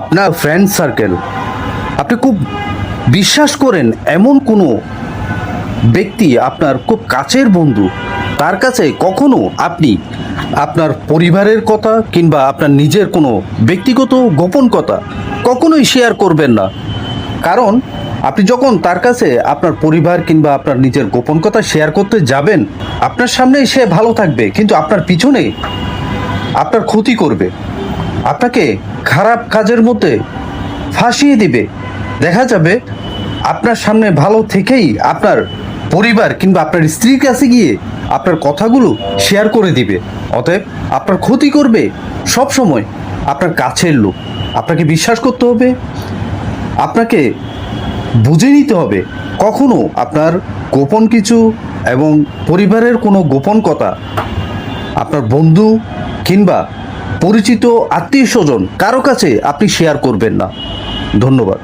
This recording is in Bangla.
আপনার ফ্রেন্ড সার্কেল আপনি খুব বিশ্বাস করেন এমন কোনো ব্যক্তি আপনার খুব কাছের বন্ধু, তার কাছে কখনো আপনি আপনার পরিবারের কথা কিংবা আপনার নিজের কোনো ব্যক্তিগত গোপন কথা কখনোই শেয়ার করবেন না। কারণ আপনি যখন তার কাছে আপনার পরিবার কিংবা আপনার নিজের গোপন কথা শেয়ার করতে যাবেন, আপনার সামনেই সে ভালো থাকবে, কিন্তু আপনার পিছনে আপনার ক্ষতি করবে। আপনাকে খারাপ কাজের মধ্যে ফাঁসিয়ে দিবে। দেখা যাবে আপনার সামনে ভালো থেকেই আপনার পরিবার কিংবা আপনার স্ত্রীর কাছে গিয়ে আপনার কথাগুলো শেয়ার করে দিবে। অতএব আপনার ক্ষতি করবে সব সময় আপনার কাছের লোক। আপনাকে বিশ্বাস করতে হবে, আপনাকে বুঝে নিতে হবে কখনো আপনার গোপন কিছু এবং পরিবারের কোনো গোপন কথা, আপনার বন্ধু কিংবা পরিচিত আত্মীয় স্বজন কারও কাছে আপনি শেয়ার করবেন না। ধন্যবাদ।